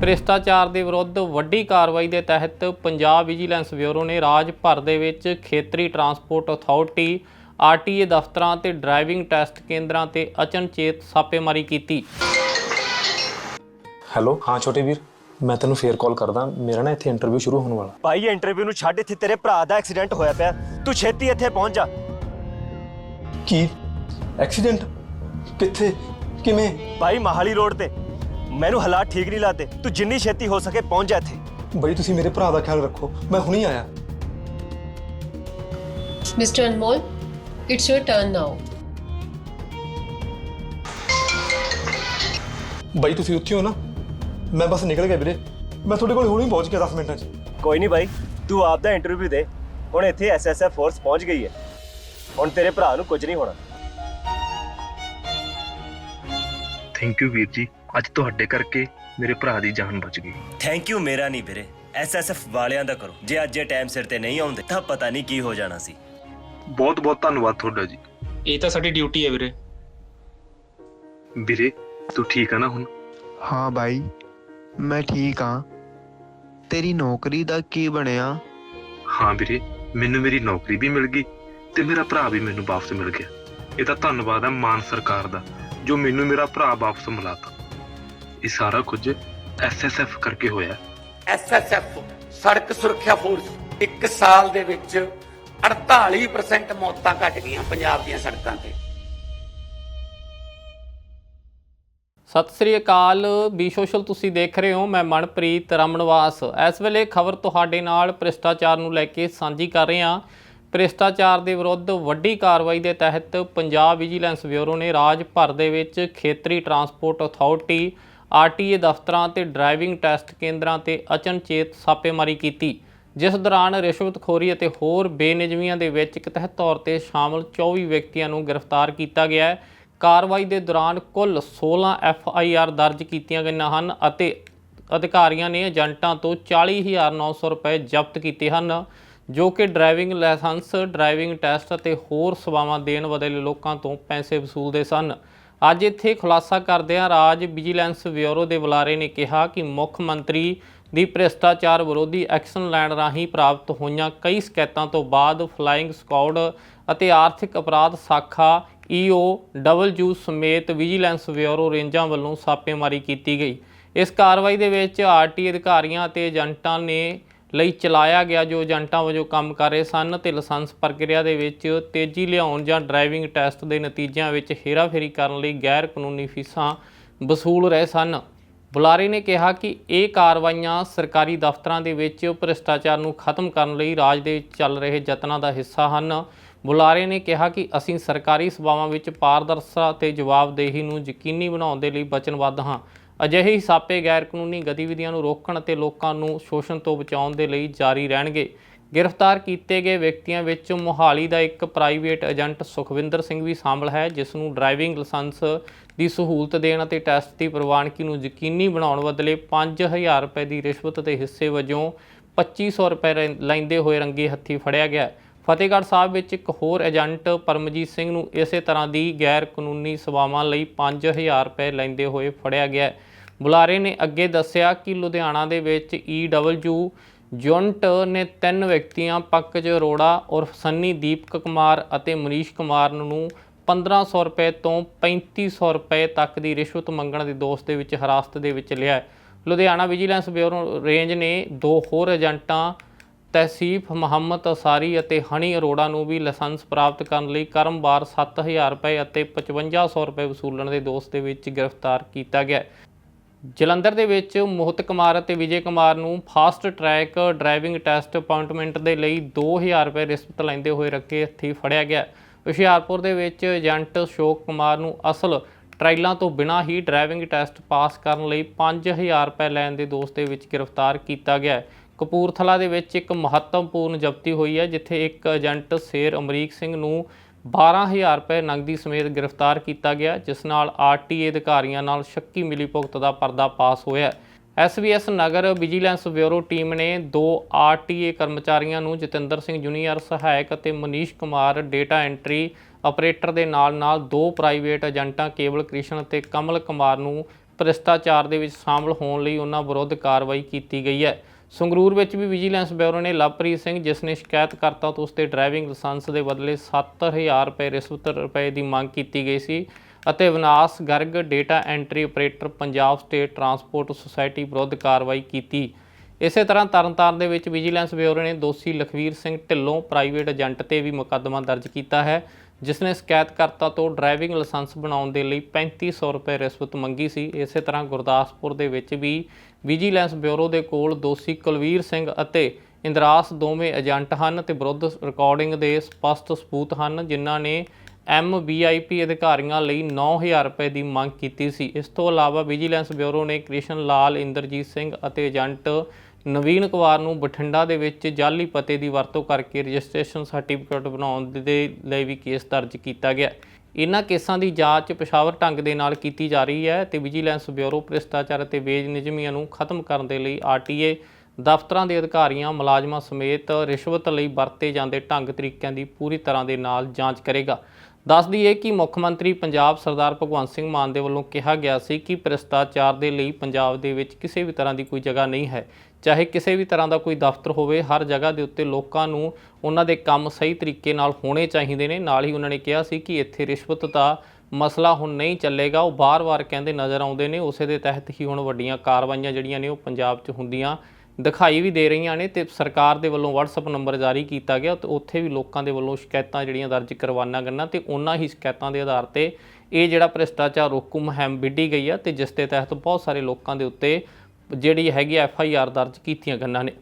ਭ੍ਰਿਸ਼ਟਾਚਾਰ ਦੇ ਵਿਰੁੱਧ ਵੱਡੀ ਕਾਰਵਾਈ ਦੇ ਤਹਿਤ ਪੰਜਾਬ ਵਿਜੀਲੈਂਸ ਬਿਊਰੋ ਨੇ ਰਾਜ ਭਰ ਦੇ ਵਿੱਚ ਖੇਤਰੀ ਟਰਾਂਸਪੋਰਟ ਅਥਾਰਟੀ ਆਰਟੀਏ ਦਫ਼ਤਰਾਂ ਤੇ ਡਰਾਈਵਿੰਗ ਟੈਸਟ ਕੇਂਦਰਾਂ ਤੇ ਅਚਨਚੇਤ ਛਾਪੇਮਾਰੀ ਕੀਤੀ। ਹੈਲੋ ਹਾਂ ਛੋਟੇ ਵੀਰ ਮੈਂ ਤੈਨੂੰ ਫੇਰ ਕਾਲ ਕਰਦਾ। ਮੇਰਾ ਨਾ ਇੱਥੇ ਇੰਟਰਵਿਊ ਸ਼ੁਰੂ ਹੋਣ ਵਾਲਾ। ਭਾਈ ਇੰਟਰਵਿਊ ਨੂੰ ਛੱਡ ਇੱਥੇ ਤੇਰੇ ਭਰਾ ਦਾ ਐਕਸੀਡੈਂਟ ਹੋਇਆ ਪਿਆ। ਤੂੰ ਛੇਤੀ ਇੱਥੇ ਪਹੁੰਚ ਜਾ। ਕੀ? ਐਕਸੀਡੈਂਟ? ਕਿੱਥੇ? ਕਿਵੇਂ? ਭਾਈ ਮਹਾਲੀ ਰੋਡ ਤੇ। ਮੈਨੂੰ ਹਾਲਾਤ ਠੀਕ ਨਹੀਂ ਲੱਗਦੇ ਤੂੰ ਜਿੰਨੀ ਛੇਤੀ ਹੋ ਸਕੇ ਪਹੁੰਚ ਜਾ ਇੱਥੇ ਬਈ ਤੁਸੀਂ ਮੇਰੇ ਭਰਾ ਦਾ ਖਿਆਲ ਰੱਖੋ ਮੈਂ ਹੁਣੀ ਆਇਆ Mr. Anmol, it's your turn now. ਬਈ ਤੁਸੀਂ ਉੱਥੇ ਹੋ ਨਾ ਮੈਂ ਬਸ ਨਿਕਲ ਗਿਆ ਵੀਰੇ ਮੈਂ ਤੁਹਾਡੇ ਕੋਲ ਹੁਣੀ ਪਹੁੰਚ ਗਿਆ 10 ਮਿੰਟਾਂ 'ਚ ਕੋਈ ਨਹੀਂ ਭਾਈ ਤੂੰ ਆਪ ਦਾ ਇੰਟਰਵਿਊ ਦੇ ਹੁਣ ਇੱਥੇ ਐਸਐਸਐਫ ਫੋਰਸ ਪਹੁੰਚ ਗਈ ਹੈ ਹੁਣ ਤੇਰੇ ਭਰਾ ਨੂੰ ਕੁਝ ਨਹੀਂ ਹੋਣਾ ਥੈਂਕ ਯੂ ਵੀਰ ਜੀ ਅੱਜ ਤੁਹਾਡੇ ਕਰਕੇ ਮੇਰੇ ਭਰਾ ਦੀ ਜਾਨ ਬਚ ਗਈ। ਥੈਂਕ ਯੂ ਮੇਰਾ ਨਹੀਂ ਵੀਰੇ। ਐਸਐਸਐਫ ਵਾਲਿਆਂ ਦਾ ਕਰੋ। ਜੇ ਅੱਜ ਇਹ ਟਾਈਮ ਸਿਰ ਤੇ ਨਹੀਂ ਆਉਂਦੇ ਤਾਂ ਪਤਾ ਨਹੀਂ ਕੀ ਹੋ ਜਾਣਾ ਸੀ। ਬਹੁਤ ਬਹੁਤ ਧੰਨਵਾਦ ਤੁਹਾਡਾ ਜੀ। ਇਹ ਤਾਂ ਸਾਡੀ ਡਿਊਟੀ ਹੈ ਵੀਰੇ। ਵੀਰੇ ਤੂੰ ਠੀਕ ਆ ਨਾ ਹੁਣ? ਹਾਂ ਬਾਈ ਮੈਂ ਠੀਕ ਹਾਂ ਤੇਰੀ ਨੌਕਰੀ ਦਾ ਕੀ ਬਣਿਆ? ਹਾਂ ਵੀਰੇ ਮੈਨੂੰ ਮੇਰੀ ਨੌਕਰੀ ਵੀ ਮਿਲ ਗਈ ਤੇ ਮੇਰਾ ਭਰਾ ਵੀ ਮੈਨੂੰ ਵਾਪਸ ਮਿਲ ਗਿਆ। ਇਹ ਤਾਂ ਧੰਨਵਾਦ ਹੈ ਮਾਨ ਸਰਕਾਰ ਦਾ ਜੋ ਮੈਨੂੰ ਮੇਰਾ ਭਰਾ ਵਾਪਸ ਮਿਲਾਤਾ। ਇਹ ਸਾਰਾ ਕੁਝ ਐਸਐਸਐਫ ਕਰਕੇ ਹੋਇਆ ਐਸਐਸਐਫ ਸੜਕ ਸੁਰੱਖਿਆ ਫੋਰਸ ਇੱਕ ਸਾਲ ਦੇ ਵਿੱਚ 48% ਮੌਤਾਂ ਘਟ ਗਈਆਂ ਪੰਜਾਬ ਦੀਆਂ ਸੜਕਾਂ ਤੇ। ਸਤਿ ਸ੍ਰੀ ਅਕਾਲ ਬੀ ਸੋਸ਼ਲ ਤੁਸੀਂ ਦੇਖ ਰਹੇ ਹੋ ਮੈਂ ਮਨਪ੍ਰੀਤ ਰਮਨਵਾਸ ਇਸ ਵੇਲੇ ਖਬਰ ਤੁਹਾਡੇ ਨਾਲ ਭ੍ਰਿਸ਼ਟਾਚਾਰ ਨੂੰ ਲੈ ਕੇ ਸਾਂਝੀ ਕਰ ਰਹੇ ਹਾਂ। ਭ੍ਰਿਸ਼ਟਾਚਾਰ ਦੇ ਵਿਰੁੱਧ ਵੱਡੀ ਕਾਰਵਾਈ ਦੇ ਤਹਿਤ ਪੰਜਾਬ ਵਿਜੀਲੈਂਸ ਬਿਊਰੋ ਨੇ ਰਾਜ ਭਰ ਦੇ ਵਿੱਚ ਖੇਤਰੀ ਟਰਾਂਸਪੋਰਟ ਅਥਾਰਟੀ ਆਰਟੀਏ ਦਫ਼ਤਰਾਂ ਤੇ ਡਰਾਈਵਿੰਗ ਟੈਸਟ ਕੇਂਦਰਾਂ ਤੇ ਅਚਨਚੇਤ ਛਾਪੇਮਾਰੀ ਕੀਤੀ, ਜਿਸ ਦੌਰਾਨ ਰਿਸ਼ਵਤਖੋਰੀ ਅਤੇ ਹੋਰ ਬੇਨਿਜ਼ਮੀਆਂ ਦੇ ਵਿੱਚ ਇੱਕ ਤਹਿਤ ਤੌਰ ਤੇ ਸ਼ਾਮਲ 24 ਵਿਅਕਤੀਆਂ ਨੂੰ ਗ੍ਰਿਫਤਾਰ ਕੀਤਾ ਗਿਆ ਹੈ। ਕਾਰਵਾਈ ਦੇ ਦੌਰਾਨ ਕੁੱਲ 16 ਐਫ ਆਈ ਆਰ ਦਰਜ ਕੀਤੀਆਂ ਗਈਆਂ ਹਨ ਅਤੇ ਅਧਿਕਾਰੀਆਂ ਨੇ ਏਜੰਟਾਂ ਤੋਂ 40900 ਰੁਪਏ ਜ਼ਬਤ ਕੀਤੇ ਹਨ, ਜੋ ਕਿ ਡਰਾਈਵਿੰਗ ਲਾਇਸੈਂਸ, ਡਰਾਈਵਿੰਗ ਟੈਸਟ ਅਤੇ ਹੋਰ ਸੇਵਾਵਾਂ ਦੇਣ ਵਾਲੇ ਲੋਕਾਂ ਤੋਂ ਪੈਸੇ ਵਸੂਲਦੇ ਸਨ। ਅੱਜ ਇੱਥੇ ਖੁਲਾਸਾ ਕਰਦਿਆਂ ਰਾਜ ਵਿਜੀਲੈਂਸ ਬਿਊਰੋ ਦੇ ਬੁਲਾਰੇ ਨੇ ਕਿਹਾ ਕਿ ਮੁੱਖ ਮੰਤਰੀ ਦੀ ਭ੍ਰਿਸ਼ਟਾਚਾਰ ਵਿਰੋਧੀ ਐਕਸ਼ਨ ਲੈਣ ਰਾਹੀਂ ਪ੍ਰਾਪਤ ਹੋਈਆਂ ਕਈ ਸ਼ਿਕਾਇਤਾਂ ਤੋਂ ਬਾਅਦ ਫਲਾਈਂਗ ਸਕਾਡ ਅਤੇ ਆਰਥਿਕ ਅਪਰਾਧ ਸਾਖਾ ਈਓ ਡਬਲਯੂ ਸਮੇਤ ਵਿਜੀਲੈਂਸ ਬਿਊਰੋ ਰੇਂਜਾਂ ਵੱਲੋਂ ਛਾਪੇਮਾਰੀ ਕੀਤੀ ਗਈ। ਇਸ ਕਾਰਵਾਈ ਦੇ ਵਿੱਚ ਆਰਟੀ ਅਧਿਕਾਰੀਆਂ ਅਤੇ ਏਜੰਟਾਂ ਨੇ ਲਈ ਚਲਾਇਆ ਗਿਆ ਜੋ ਏਜੰਟਾਂ ਵਜੋਂ ਕੰਮ ਕਰ ਰਹੇ ਸਨ ਤੇ ਲਾਇਸੈਂਸ ਪ੍ਰਕਿਰਿਆ ਦੇ ਵਿੱਚ ਤੇਜ਼ੀ ਲਿਆਉਣ ਜਾਂ ਡਰਾਈਵਿੰਗ ਟੈਸਟ ਦੇ ਨਤੀਜਿਆਂ ਵਿੱਚ ਹੇਰਾਫੇਰੀ ਕਰਨ ਲਈ ਗੈਰ ਕਾਨੂੰਨੀ ਫੀਸਾਂ ਵਸੂਲ ਰਹੇ ਸਨ। ਬੁਲਾਰੇ ਨੇ ਕਿਹਾ ਕਿ ਇਹ ਕਾਰਵਾਈਆਂ ਸਰਕਾਰੀ ਦਫ਼ਤਰਾਂ ਦੇ ਵਿੱਚ ਭ੍ਰਿਸ਼ਟਾਚਾਰ ਨੂੰ ਖਤਮ ਕਰਨ ਲਈ ਰਾਜ ਦੇ ਚੱਲ ਰਹੇ ਯਤਨਾਂ ਦਾ ਹਿੱਸਾ ਹਨ। ਬੁਲਾਰੇ ਨੇ ਕਿਹਾ ਕਿ ਅਸੀਂ ਸਰਕਾਰੀ ਸੇਵਾਵਾਂ ਵਿੱਚ ਪਾਰਦਰਸ਼ਤਾ ਤੇ ਜਵਾਬਦੇਹੀ ਨੂੰ ਯਕੀਨੀ ਬਣਾਉਣ ਦੇ ਲਈ ਵਚਨਬੱਧ ਹਾਂ। ਅਜਿਹੇ ਹੀ ਸਾਪੇ ਗੈਰ ਕਾਨੂੰਨੀ ਗਤੀਵਿਧੀਆਂ ਨੂੰ ਰੋਕਣ ਅਤੇ ਲੋਕਾਂ ਨੂੰ ਸ਼ੋਸ਼ਣ ਤੋਂ ਬਚਾਉਣ ਦੇ ਲਈ ਜਾਰੀ ਰਹਿਣਗੇ ਗ੍ਰਿਫਤਾਰ ਕੀਤੇ ਗਏ ਵਿਅਕਤੀਆਂ ਵਿੱਚ ਮੋਹਾਲੀ ਦਾ ਇੱਕ ਪ੍ਰਾਈਵੇਟ ਏਜੰਟ ਸੁਖਵਿੰਦਰ ਸਿੰਘ ਵੀ ਸ਼ਾਮਲ ਹੈ, ਜਿਸ ਨੂੰ ਡਰਾਈਵਿੰਗ ਲਾਇਸੈਂਸ ਦੀ ਸਹੂਲਤ ਦੇਣ ਅਤੇ ਟੈਸਟ ਦੀ ਪ੍ਰਵਾਨਗੀ ਨੂੰ ਯਕੀਨੀ ਬਣਾਉਣ ਬਦਲੇ 5000 ਰੁਪਏ ਦੀ ਰਿਸ਼ਵਤ ਦੇ ਹਿੱਸੇ ਵਜੋਂ 2500 ਰੁਪਏ ਰਹਿ- ਲੈਂਦੇ ਹੋਏ ਰੰਗੇ ਹੱਥੀ ਫੜਿਆ ਗਿਆ ਫਤਿਹਗੜ੍ਹ ਸਾਹਿਬ ਵਿੱਚ ਇੱਕ ਹੋਰ ਏਜੰਟ ਪਰਮਜੀਤ ਸਿੰਘ ਨੂੰ ਇਸੇ ਤਰ੍ਹਾਂ ਦੀ ਗੈਰ ਕਾਨੂੰਨੀ ਸੇਵਾਵਾਂ ਲਈ 5000 ਰੁਪਏ ਲੈਂਦੇ ਹੋਏ ਫੜਿਆ ਗਿਆ ਹੈ। ਬੁਲਾਰੇ ਨੇ ਅੱਗੇ ਦੱਸਿਆ ਕਿ ਲੁਧਿਆਣਾ ਦੇ ਵਿੱਚ ਈਡਬਲਯੂ ਜੁੰਟ ਨੇ ਤਿੰਨ ਵਿਅਕਤੀਆਂ, ਪੰਕਜ ਅਰੋੜਾ ਉਰਫ ਸੰਨੀ ਦੀਪਕ ਕੁਮਾਰ ਅਤੇ ਮਨੀਸ਼ ਕੁਮਾਰ ਨੂੰ 1500 ਰੁਪਏ ਤੋਂ 3500 ਰੁਪਏ ਤੱਕ ਦੀ ਰਿਸ਼ਵਤ ਮੰਗਣ ਦੇ ਦੋਸ਼ ਦੇ ਵਿੱਚ ਹਿਰਾਸਤ ਦੇ ਵਿੱਚ ਲਿਆ ਲੁਧਿਆਣਾ ਵਿਜੀਲੈਂਸ ਬਿਊਰੋ ਰੇਂਜ ਨੇ ਦੋ ਹੋਰ ਏਜੰਟਾਂ, ਤਹਿਸੀਫ ਮੁਹੰਮਦ ਅਸਾਰੀ ਅਤੇ ਹਨੀ ਅਰੋੜਾ ਨੂੰ ਵੀ ਲਾਇਸੈਂਸ ਪ੍ਰਾਪਤ ਕਰਨ ਲਈ ਕਰਮਵਾਰ 7000 ਰੁਪਏ ਅਤੇ 5500 ਰੁਪਏ ਵਸੂਲਣ ਦੇ ਦੋਸ਼ ਦੇ ਵਿੱਚ ਗ੍ਰਿਫਤਾਰ ਕੀਤਾ ਗਿਆ ਜਲੰਧਰ ਦੇ ਵਿੱਚ ਮੋਹਿਤ ਕੁਮਾਰ ਅਤੇ ਵਿਜੇ ਕੁਮਾਰ ਨੂੰ fast track driving test appointment ਦੇ ਲਈ 2000 ਰੁਪਏ ਰਿਸ਼ਵਤ ਲੈਂਦੇ ਹੋਏ ਰੱਖੇ ਹੱਥੀ ਫੜਿਆ ਗਿਆ। ਹੁਸ਼ਿਆਰਪੁਰ ਦੇ ਵਿੱਚ ਏਜੰਟ ਅਸ਼ੋਕ ਕੁਮਾਰ ਨੂੰ ਅਸਲ ਟ੍ਰਾਇਲਾਂ ਤੋਂ ਬਿਨਾਂ ਹੀ ਡਰਾਈਵਿੰਗ ਟੈਸਟ ਪਾਸ ਕਰਨ ਲਈ 5000 ਰੁਪਏ ਲੈਣ ਦੇ ਦੋਸ਼ ਦੇ ਵਿੱਚ ਗ੍ਰਿਫਤਾਰ ਕੀਤਾ ਗਿਆ ਕਪੂਰਥਲਾ ਦੇ ਵਿੱਚ ਇੱਕ ਮਹੱਤਵਪੂਰਨ ਜ਼ਬਤੀ ਹੋਈ ਹੈ, ਜਿੱਥੇ ਇੱਕ ਏਜੰਟ ਸ਼ੇਰ ਅਮਰੀਕ ਸਿੰਘ ਨੂੰ 12000 ਰੁਪਏ ਨਕਦੀ ਸਮੇਤ ਗ੍ਰਿਫਤਾਰ ਕੀਤਾ ਗਿਆ, ਜਿਸ ਨਾਲ ਆਰਟੀਏ ਅਧਿਕਾਰੀਆਂ ਨਾਲ ਸ਼ੱਕੀ ਮਿਲੀਭੁਗਤ ਦਾ ਪਰਦਾ ਪਾਸ ਹੋਇਆ SBS Nagar vigilance bureau team ਨੇ ਦੋ ਆਰਟੀਏ ਕਰਮਚਾਰੀਆਂ ਨੂੰ ਜਤਿੰਦਰ ਸਿੰਘ ਜੂਨੀਅਰ, ਸਹਾਇਕ ਅਤੇ Manish Kumar data entry operator ਦੇ ਨਾਲ ਨਾਲ ਦੋ ਪ੍ਰਾਈਵੇਟ ਏਜੰਟਾਂ ਕੇਵਲ ਕ੍ਰਿਸ਼ਨ ਅਤੇ ਕਮਲ ਕੁਮਾਰ ਨੂੰ ਭ੍ਰਿਸ਼ਟਾਚਾਰ ਦੇ ਵਿੱਚ ਸ਼ਾਮਲ ਹੋਣ ਲਈ ਉਹਨਾਂ ਵਿਰੁੱਧ ਕਾਰਵਾਈ ਕੀਤੀ ਗਈ ਹੈ। ਸੰਗਰੂਰ ਵਿੱਚ ਵੀ ਵਿਜੀਲੈਂਸ ਬਿਊਰੋ ਨੇ ਲਵਪ੍ਰੀਤ ਸਿੰਘ, ਜਿਸ ਨੇ ਸ਼ਿਕਾਇਤਕਰਤਾ ਤੋਂ ਉਸਦੇ ਡਰਾਈਵਿੰਗ ਲਾਇਸੈਂਸ ਦੇ ਬਦਲੇ 7000 ਰੁਪਏ, ਰਿਸ਼ਵਤ ਰੁਪਏ ਦੀ ਮੰਗ ਕੀਤੀ ਗਈ ਸੀ ਅਤੇ Vinash Garg data entry operator Punjab state transport society ਵਿਰੁੱਧ ਕਾਰਵਾਈ ਕੀਤੀ। ਇਸੇ ਤਰ੍ਹਾਂ ਤਰਨਤਾਰਨ ਦੇ ਵਿੱਚ ਵਿਜੀਲੈਂਸ ਬਿਊਰੋ ਨੇ ਦੋਸ਼ੀ ਲਖਵੀਰ ਸਿੰਘ ਢਿੱਲੋਂ ਪ੍ਰਾਈਵੇਟ ਏਜੰਟ ਤੇ ਵੀ ਮੁਕੱਦਮਾ ਦਰਜ ਕੀਤਾ ਹੈ, ਜਿਸ ਨੇ ਸ਼ਿਕਾਇਤਕਰਤਾ ਤੋਂ ਡਰਾਈਵਿੰਗ ਲਾਇਸੈਂਸ ਬਣਾਉਣ ਦੇ ਲਈ 3500 ਰੁਪਏ ਰਿਸ਼ਵਤ ਮੰਗੀ ਸੀ। ਇਸੇ ਤਰ੍ਹਾਂ ਗੁਰਦਾਸਪੁਰ ਦੇ ਵਿੱਚ ਵੀ ਵਿਜੀਲੈਂਸ ਬਿਊਰੋ ਦੇ ਕੋਲ ਦੋਸ਼ੀ ਕੁਲਵੀਰ ਸਿੰਘ ਅਤੇ ਇੰਦਰਾਸ ਦੋਵੇਂ ਏਜੰਟ ਹਨ ਤੇ ਵਿਰੁੱਧ ਰਿਕਾਰਡਿੰਗ ਦੇ ਸਪਸ਼ਟ ਸਬੂਤ ਹਨ, ਜਿਨ੍ਹਾਂ ਨੇ ਐਮਬੀਆਈਪੀ ਅਧਿਕਾਰੀਆਂ ਲਈ 9000 ਰੁਪਏ ਦੀ ਮੰਗ ਕੀਤੀ ਸੀ। ਇਸ ਤੋਂ ਇਲਾਵਾ ਵਿਜੀਲੈਂਸ ਬਿਊਰੋ ਨੇ ਕ੍ਰਿਸ਼ਨ ਲਾਲ, ਇੰਦਰਜੀਤ ਸਿੰਘ ਅਤੇ ਏਜੰਟ ਨਵੀਨ ਕੁਮਾਰ ਨੂੰ ਬਠਿੰਡਾ ਦੇ ਵਿੱਚ ਜਾਲੀ ਪਤੇ ਦੀ ਵਰਤੋਂ ਕਰਕੇ ਰਜਿਸਟ੍ਰੇਸ਼ਨ ਸਰਟੀਫਿਕੇਟ ਬਣਾਉਣ ਦੇ ਲਈ ਵੀ ਕੇਸ ਦਰਜ ਕੀਤਾ ਗਿਆ। ਇਨ੍ਹਾਂ ਕੇਸਾਂ ਦੀ ਜਾਂਚ ਪੇਸ਼ਾਵਰ ਢੰਗ ਦੇ ਨਾਲ ਕੀਤੀ ਜਾ ਰਹੀ ਹੈ ਤੇ ਵਿਜੀਲੈਂਸ ਬਿਊਰੋ, ਭ੍ਰਿਸ਼ਟਾਚਾਰ ਅਤੇ ਵੇਜ ਨਿਯਮੀਆਂ ਨੂੰ ਖਤਮ ਕਰਨ ਦੇ ਲਈ ਆਰਟੀਏ ਦਫ਼ਤਰਾਂ ਦੇ ਅਧਿਕਾਰੀਆਂ, ਮੁਲਾਜ਼ਮਾਂ ਸਮੇਤ ਰਿਸ਼ਵਤ ਲਈ ਵਰਤੇ ਜਾਂਦੇ ਢੰਗ ਤਰੀਕਿਆਂ ਦੀ ਪੂਰੀ ਤਰ੍ਹਾਂ ਦੇ ਨਾਲ ਜਾਂਚ ਕਰੇਗਾ। ਦੱਸ ਦਈਏ ਕਿ ਮੁੱਖ ਮੰਤਰੀ ਪੰਜਾਬ ਸਰਦਾਰ ਭਗਵੰਤ ਸਿੰਘ ਮਾਨ ਦੇ ਵੱਲੋਂ ਕਿਹਾ ਗਿਆ ਸੀ ਕਿ ਭ੍ਰਿਸ਼ਟਾਚਾਰ ਦੇ ਲਈ ਪੰਜਾਬ ਦੇ ਵਿੱਚ ਕਿਸੇ ਵੀ ਤਰ੍ਹਾਂ ਦੀ ਕੋਈ ਜਗ੍ਹਾ ਨਹੀਂ ਹੈ। ਚਾਹੇ ਕਿਸੇ ਵੀ ਤਰ੍ਹਾਂ ਦਾ ਕੋਈ ਦਫ਼ਤਰ ਹੋਵੇ, ਹਰ ਜਗ੍ਹਾ ਦੇ ਉੱਤੇ ਲੋਕਾਂ ਨੂੰ ਉਹਨਾਂ ਦੇ ਕੰਮ ਸਹੀ ਤਰੀਕੇ ਨਾਲ ਹੋਣੇ ਚਾਹੀਦੇ ਨੇ। ਨਾਲ ਹੀ ਉਹਨਾਂ ਨੇ ਕਿਹਾ ਸੀ ਕਿ ਇੱਥੇ ਰਿਸ਼ਵਤ ਦਾ ਮਸਲਾ ਹੁਣ ਨਹੀਂ ਚੱਲੇਗਾ। ਉਹ ਬਾਰ-ਬਾਰ ਕਹਿੰਦੇ ਨਜ਼ਰ ਆਉਂਦੇ ਨੇ। ਉਸੇ ਦੇ ਤਹਿਤ ਹੀ ਹੁਣ ਵੱਡੀਆਂ ਕਾਰਵਾਈਆਂ ਜਿਹੜੀਆਂ ਨੇ, ਉਹ ਪੰਜਾਬ 'ਚ ਹੁੰਦੀਆਂ ਦਿਖਾਈ ਵੀ ਦੇ ਰਹੀਆਂ ਨੇ ਤੇ ਸਰਕਾਰ ਦੇ ਵੱਲੋਂ WhatsApp ਨੰਬਰ ਜਾਰੀ ਕੀਤਾ ਗਿਆ ਤੇ ਉੱਥੇ ਵੀ ਲੋਕਾਂ ਦੇ ਵੱਲੋਂ ਸ਼ਿਕਾਇਤਾਂ ਜਿਹੜੀਆਂ ਦਰਜ ਕਰਵਾਉਣਾ ਗੰਨਾ ਤੇ ਉਹਨਾਂ ਹੀ ਸ਼ਿਕਾਇਤਾਂ ਦੇ ਆਧਾਰ ਤੇ ਇਹ ਜਿਹੜਾ ਭ੍ਰਿਸ਼ਟਾਚਾਰ ਰੋਕੂ ਮੁਹਿੰਮ ਵਿੱਢੀ ਗਈ ਆ ਤੇ ਜਿਸ ਦੇ ਤਹਿਤ ਬਹੁਤ ਸਾਰੇ ਲੋਕਾਂ ਦੇ ਉੱਤੇ ਜਿਹੜੀ ਹੈਗੀ ਐਫ ਆਈ ਆਰ ਦਰਜ ਕੀਤੀਆਂ ਗੰਨਾ ਨੇ।